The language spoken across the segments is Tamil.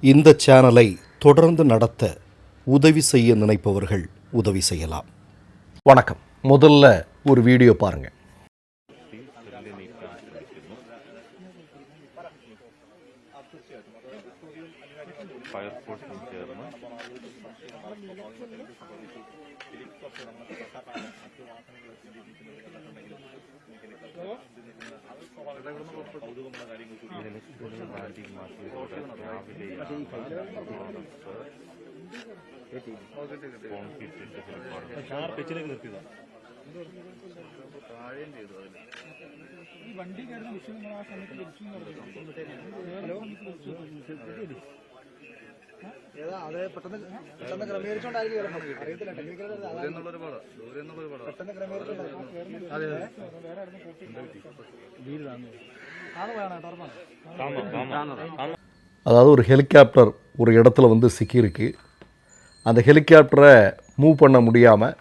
இந்த சேனலை தொடர்ந்து நடத்த உதவி செய்ய நினைப்பவர்கள் உதவி செய்யலாம். வணக்கம். முதல்ல ஒரு வீடியோ பாருங்கள் ഫയർഫോഴ്സും ചേർന്ന് ഇലക്ട്രോണിക് ബാങ്കിംഗ് മാറ്റിയതോടെ രാവിലെ കോൺക്രീറ്റ് നിർത്തിയതാണ് ഇട്ട് ഹെലിപ്പാഡ് ഏതാ അത് പെട്ടെന്ന് പെട്ടെന്ന് ക്രമീകരിച്ചോണ്ടായിരിക്കും ചിലപ്പോൾ. അറിയത്തില്ല ടെക്നിക്കൽ പെട്ടെന്ന് ക്രമീകരിച്ചോണ്ടായിരിക്കും അതെ അതെ ആണ് വേണം ടർമാണ് அதாவது ஒரு ஹெலிகாப்டர் ஒரு இடத்துல வந்து சிக்கியிருக்கு அந்த ஹெலிகாப்டரை மூவ் பண்ண முடியாமல்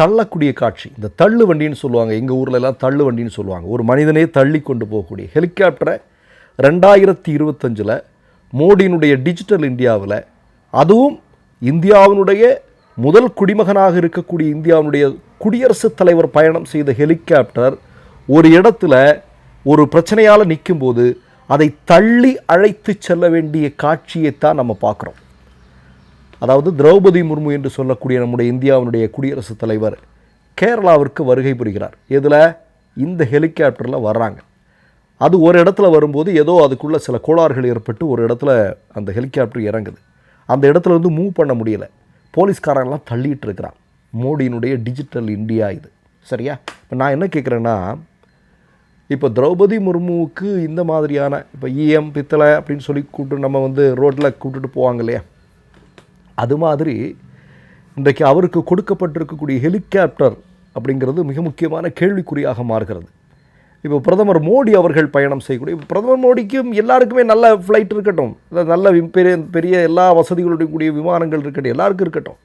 தள்ளக்கூடிய காட்சி. இந்த தள்ளு வண்டின்னு சொல்லுவாங்க. எங்கள் ஊர்ல எல்லாம் தள்ளு வண்டின்னு சொல்லுவாங்க. ஒரு மனிதனே தள்ளி கொண்டு போகக்கூடிய ஹெலிகாப்டரை ரெண்டாயிரத்தி இருபத்தஞ்சில் மோடியினுடைய டிஜிட்டல் இந்தியாவில் அதுவும் இந்தியாவினுடைய முதல் குடிமகனாக இருக்கக்கூடிய இந்தியாவினுடைய குடியரசுத் தலைவர் பயணம் செய்த ஹெலிகாப்டர் ஒரு இடத்துல ஒரு பிரச்சனையால் நிற்கும்போது அதை தள்ளி அழைத்து செல்ல வேண்டிய காட்சியைத்தான் நம்ம பார்க்குறோம். அதாவது திரௌபதி முர்மு என்று சொல்லக்கூடிய நம்முடைய இந்தியாவினுடைய குடியரசுத் தலைவர் கேரளாவிற்கு வருகை புரிகிறார். இதில் இந்த ஹெலிகாப்டரில் வர்றாங்க. அது ஒரு இடத்துல வரும்போது ஏதோ அதுக்குள்ளே சில கோளாறுகள் ஏற்பட்டு ஒரு இடத்துல அந்த ஹெலிகாப்டர் இறங்குது. அந்த இடத்துல இருந்து மூவ் பண்ண முடியல. போலீஸ்காரங்களாம் தள்ளிட்டு இருக்கிறான். மோடியினுடைய டிஜிட்டல் இந்தியா இது. சரியா? இப்போ நான் என்ன கேட்குறேன்னா இப்போ திரௌபதி முர்முவுக்கு இந்த மாதிரியான இப்போ இஎம் பித்தளை அப்படின்னு சொல்லி கூப்பிட்டு நம்ம வந்து ரோட்டில் கூப்பிட்டுட்டு போவாங்க இல்லையா? அது மாதிரி இன்றைக்கு அவருக்கு கொடுக்கப்பட்டிருக்கக்கூடிய ஹெலிகாப்டர் அப்படிங்கிறது மிக முக்கியமான கேள்விக்குறியாக மாறுகிறது. இப்போ பிரதமர் மோடி அவர்கள் பயணம் செய்யக்கூடிய இப்போ பிரதமர் மோடிக்கும் எல்லாருக்குமே நல்ல ஃப்ளைட் இருக்கட்டும். நல்ல பெரிய பெரிய எல்லா வசதிகளுடைய கூடிய விமானங்கள் இருக்கட்டும் எல்லாருக்கும் இருக்கட்டும்.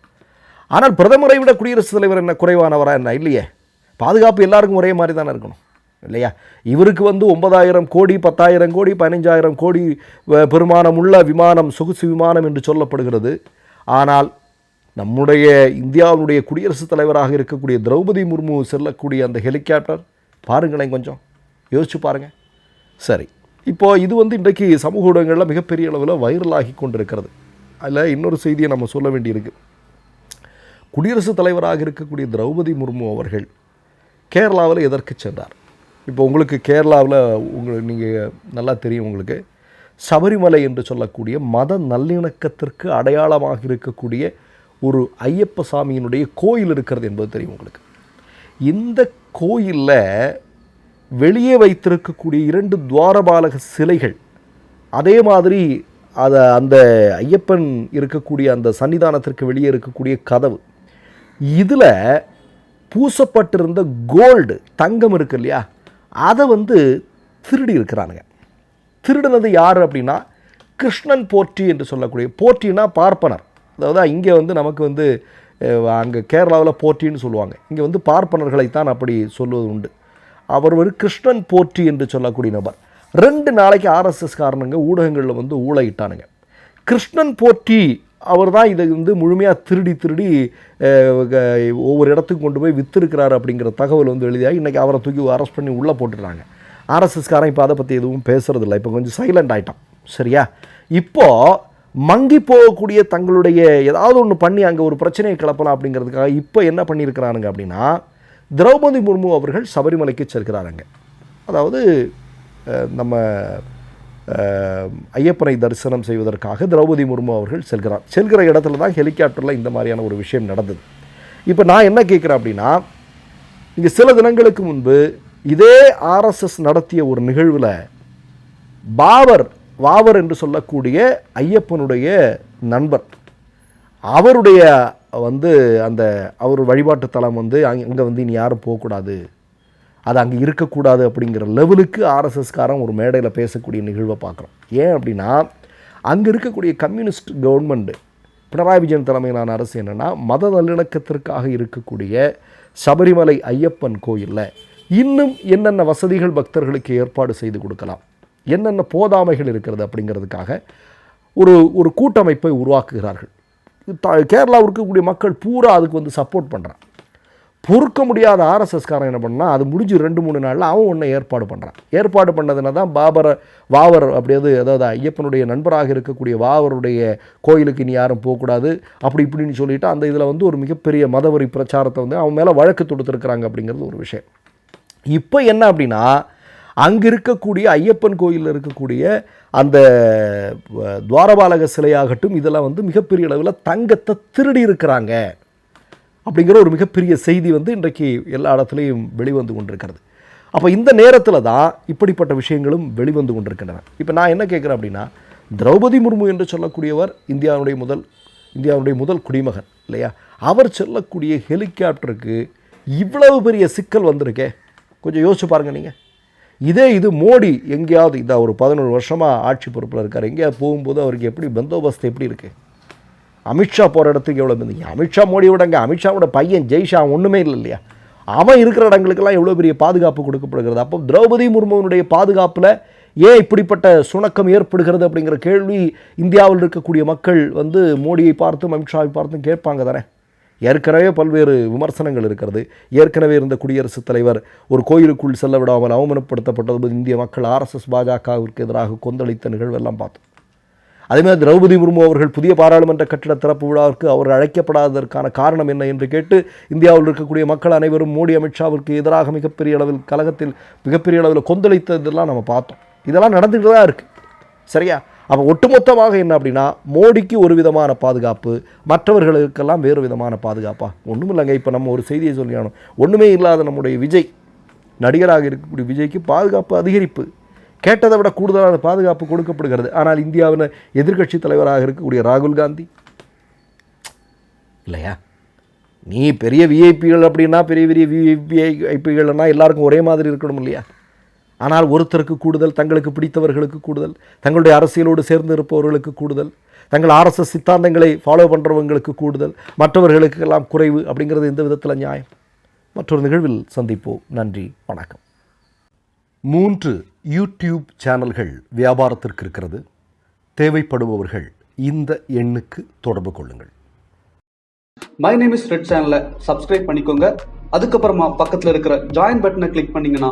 ஆனால் பிரதமரை விட குடியரசுத் தலைவர் என்ன குறைவானவரா என்ன இல்லையே? பாதுகாப்பு எல்லாருக்கும் ஒரே மாதிரி தானே இருக்கணும் இல்லையா? இவருக்கு வந்து ஒன்பதாயிரம் கோடி பத்தாயிரம் கோடி பதினஞ்சாயிரம் கோடி வ- பெருமானமுள்ள விமானம் சொகுசு விமானம் என்று சொல்லப்படுகிறது. ஆனால் நம்முடைய இந்தியாவுடைய குடியரசுத் தலைவராக இருக்கக்கூடிய திரௌபதி முர்மு செல்லக்கூடிய அந்த ஹெலிகாப்டர் பாருங்களேன் கொஞ்சம். யோசிச்சு பாருங்கள் சரி. இப்போது இது வந்து இன்றைக்கு சமூக ஊடகங்களில் மிகப்பெரிய அளவில் வைரலாகி கொண்டிருக்கிறது. அதில் இன்னொரு செய்தியை நம்ம சொல்ல வேண்டியிருக்கு. குடியரசுத் தலைவராக இருக்கக்கூடிய திரௌபதி முர்மு அவர்கள் கேரளாவில் எதற்கு சென்றார்? இப்போ உங்களுக்கு கேரளாவில் உங்களுக்கு நீங்கள் நல்லா தெரியும் உங்களுக்கு. சபரிமலை என்று சொல்லக்கூடிய மத நல்லிணக்கத்திற்கு அடையாளமாக இருக்கக்கூடிய ஒரு ஐயப்ப சாமியினுடைய கோயில் இருக்கிறது என்பது தெரியும் உங்களுக்கு. இந்த கோயிலில் வெளியே வைத்திருக்கக்கூடிய இரண்டு துவாரபாலக சிலைகள் அதே மாதிரி அதை அந்த ஐயப்பன் இருக்கக்கூடிய அந்த சன்னிதானத்திற்கு வெளியே இருக்கக்கூடிய கதவு இதில் பூசப்பட்டிருந்த கோல்டு தங்கம் இருக்கு இல்லையா? அதை வந்து திருடி இருக்கிறானுங்க. திருடினது யார் அப்படின்னா கிருஷ்ணன் போற்றி என்று சொல்லக்கூடிய போற்றினா பார்ப்பனர். அதாவது இங்கே வந்து நமக்கு வந்து அங்கே கேரளாவில் போற்றின்னு சொல்லுவாங்க. இங்கே வந்து பார்ப்பனர்களைத்தான் அப்படி சொல்லுவது உண்டு. அவர் ஒரு கிருஷ்ணன் போற்றி என்று சொல்லக்கூடிய நபர். ரெண்டு நாளைக்கு ஆர்எஸ்எஸ் காரணங்க ஊடகங்களில் வந்து ஊழையிட்டானுங்க கிருஷ்ணன் போற்றி அவர் தான் இதை வந்து முழுமையாக திருடி திருடி க- ஒவ்வொரு இடத்துக்கு கொண்டு போய் விற்றுருக்கிறார் அப்படிங்கிற தகவல் வந்து எழுதியாக இன்றைக்கி அவரை தூக்கி அரெஸ்ட் பண்ணி உள்ளே போட்டுடுறாங்க. ஆர்எஸ்எஸ்காரன் இப்போ அதை பற்றி எதுவும் பேசுறதில்ல. இப்போ கொஞ்சம் சைலண்ட் ஆகிட்டோம் சரியா? இப்போது மங்கி போகக்கூடிய தங்களுடைய ஏதாவது ஒன்று பண்ணி அங்கே ஒரு பிரச்சனையை கிளப்பலாம் அப்படிங்கிறதுக்காக இப்போ என்ன பண்ணியிருக்கிறானுங்க அப்படின்னா திரௌபதி முர்மு அவர்கள் சபரிமலைக்கு செல்கிறாருங்க அதாவது நம்ம ஐயப்பனை தரிசனம் செய்வதற்காக திரௌபதி முர்மு அவர்கள் செல்கிறார். செல்கிற இடத்துல தான் ஹெலிகாப்டரில் இந்த மாதிரியான ஒரு விஷயம் நடந்தது. இப்போ நான் என்ன கேட்குறேன் அப்படின்னா இங்கே சில தினங்களுக்கு முன்பு இதே ஆர்எஸ்எஸ் நடத்திய ஒரு நிகழ்வில் பாவர் வாவர் என்று சொல்லக்கூடிய ஐயப்பனுடைய நண்பர். அவருடைய வந்து அந்த அவர் வழிபாட்டு தலம் வந்து அங்கே வந்து இனி யாரும் போகக்கூடாது. அது அங்கே இருக்கக்கூடாது அப்படிங்கிற லெவலுக்கு ஆர்எஸ்எஸ்காரன் ஒரு மேடையில் பேசக்கூடிய நிகழ்வை பார்க்குறோம். ஏன் அப்படின்னா அங்கே இருக்கக்கூடிய கம்யூனிஸ்ட் கவர்மெண்ட்டு பினராயி விஜயன் தலைமையிலான அரசு என்னென்னா மத நல்லிணக்கத்திற்காக இருக்கக்கூடிய சபரிமலை ஐயப்பன் கோயிலில் இன்னும் என்னென்ன வசதிகள் பக்தர்களுக்கு ஏற்பாடு செய்து கொடுக்கலாம்? என்னென்ன போதாமைகள் இருக்கிறது அப்படிங்கிறதுக்காக ஒரு ஒரு கூட்டமைப்பை உருவாக்குகிறார்கள். கேரளாவில் இருக்கக்கூடிய மக்கள் பூரா அதுக்கு வந்து சப்போர்ட் பண்ணுறான் பொறுக்க முடியாத ஆர்எஸ்எஸ்காரன் என்ன பண்ணால் அது முடிஞ்சு ரெண்டு மூணு நாளில் அவன் ஒன்று ஏற்பாடு பண்ணுறான் ஏற்பாடு பண்ணதுனா தான் பாபரை வாவர் அப்படியாவது அதாவது ஐயப்பனுடைய நண்பராக இருக்கக்கூடிய வாவருடைய கோயிலுக்கு இனி யாரும் போகக்கூடாது அப்படி இப்படின்னு சொல்லிட்டு அந்த இதில் வந்து ஒரு மிகப்பெரிய மதவரி பிரச்சாரத்தை வந்து அவன் மேலே வழக்கு தொடுத்துருக்குறாங்க அப்படிங்கிறது ஒரு விஷயம். இப்போ என்ன அப்படின்னா அங்கே இருக்கக்கூடிய ஐயப்பன் கோயிலில் இருக்கக்கூடிய அந்த துவாரபாலக சிலையாகட்டும் இதெல்லாம் வந்து மிகப்பெரிய அளவில் தங்கத்தை திருடி இருக்கிறாங்க அப்படிங்கிற ஒரு மிகப்பெரிய செய்தி வந்து இன்றைக்கு எல்லா இடத்துலையும் வெளிவந்து கொண்டிருக்கிறது. அப்போ இந்த நேரத்தில் தான் இப்படிப்பட்ட விஷயங்களும் வெளிவந்து கொண்டிருக்கின்றன. இப்போ நான் என்ன கேட்குறேன் அப்படின்னா திரௌபதி முர்மு என்று சொல்லக்கூடியவர் இந்தியாவுடைய முதல் இந்தியாவுடைய முதல் குடிமகன் இல்லையா? அவர் செல்லக்கூடிய ஹெலிகாப்டருக்கு இவ்வளவு பெரிய சிக்கல் வந்திருக்கே. கொஞ்சம் யோசிச்சு பாருங்கள் நீங்கள் இதே இது மோடி எங்கேயாவது இந்த ஒரு பதினொரு வருஷமாக ஆட்சி பொறுப்பில் இருக்கார். எங்கேயாவது போகும்போது அவருக்கு எப்படி பந்தோபஸ்து எப்படி இருக்குது அமித்ஷா போகிற இடத்துக்கு எவ்வளோ இருந்தீங்க அமித்ஷா மோடி விடங்க. அமித்ஷாவோட பையன் ஜெய்ஷா ஒன்றுமே இல்லை இல்லையா? அவன் இருக்கிற இடங்களுக்கெல்லாம் எவ்வளோ பெரிய பாதுகாப்பு கொடுக்கப்படுகிறது? அப்போ திரௌபதி முர்முவனுடைய பாதுகாப்பில் ஏன் இப்படிப்பட்ட சுணக்கம் ஏற்படுகிறது அப்படிங்கிற கேள்வி இந்தியாவில் இருக்கக்கூடிய மக்கள் வந்து மோடியை பார்த்தும் அமித்ஷாவை பார்த்தும் கேட்பாங்க தானே? ஏற்கனவே பல்வேறு விமர்சனங்கள் இருக்கிறது. ஏற்கனவே இருந்த குடியரசுத் தலைவர் ஒரு கோயிலுக்குள் செல்ல விடாமல் அவமானப்படுத்தப்பட்டது இந்திய மக்கள் ஆர்எஸ்எஸ் பாஜகவிற்கு எதிராக கொந்தளித்த நிகழ்வெல்லாம் பார்த்தோம். அதேமாதிரி திரௌபதி முர்மு அவர்கள் புதிய பாராளுமன்ற கட்டிட திறப்பு விழாவிற்கு அவர் அழைக்கப்படாததற்கான காரணம் என்ன என்று கேட்டு இந்தியாவில் இருக்கக்கூடிய மக்கள் அனைவரும் மோடி அமித்ஷாவிற்கு எதிராக மிகப்பெரிய அளவில் கழகத்தில் மிகப்பெரிய அளவில் கொந்தளித்ததெல்லாம் நம்ம பார்த்தோம். இதெல்லாம் நடந்துகிட்டு தான் இருக்குது சரியா? அப்போ ஒட்டுமொத்தமாக என்ன அப்படின்னா மோடிக்கு ஒரு விதமான பாதுகாப்பு மற்றவர்களுக்கெல்லாம் வேறு விதமான பாதுகாப்பா? ஒன்றும் இல்லைங்க இப்போ நம்ம ஒரு செய்தியை சொல்லியானோம் ஒன்றுமே இல்லாத நம்முடைய விஜய் நடிகராக இருக்கக்கூடிய விஜய்க்கு பாதுகாப்பு அதிகரிப்பு. கேட்டதை விட கூடுதலான பாதுகாப்பு கொடுக்கப்படுகிறது. ஆனால் இந்தியாவின் எதிர்க்கட்சி தலைவராக இருக்கக்கூடிய ராகுல் காந்தி இல்லையா? நீ பெரிய விஐபிகள் அப்படின்னா பெரிய பெரிய விஐபிகள்னா எல்லாருக்கும் ஒரே மாதிரி இருக்கணும் இல்லையா? ஆனால் ஒருத்தருக்கு கூடுதல் தங்களுக்கு பிடித்தவர்களுக்கு கூடுதல் தங்களுடைய அரசியலோடு சேர்ந்து இருப்பவர்களுக்கு கூடுதல் தங்கள் ஆர்எஸ்எஸ் சித்தாந்தங்களை ஃபாலோ பண்ணுறவங்களுக்கு கூடுதல் மற்றவர்களுக்கெல்லாம் குறைவு அப்படிங்கிறது எந்த விதத்தில் நியாயம்? மற்றொரு நிகழ்வில் சந்திப்போம். நன்றி வணக்கம். மூன்று யூடியூப் சேனல்கள் வியாபாரத்திற்கு இருக்கிறது. தேவைப்படுபவர்கள் இந்த எண்ணுக்கு தொடர்பு கொள்ளுங்கள். மை நேம் இஸ் ரெட் சேனலை சப்ஸ்கிரைப் பண்ணிக்கோங்க. அதுக்கப்புறமா பக்கத்தில் இருக்கிற ஜாயின் பட்டனை கிளிக் பண்ணீங்கன்னா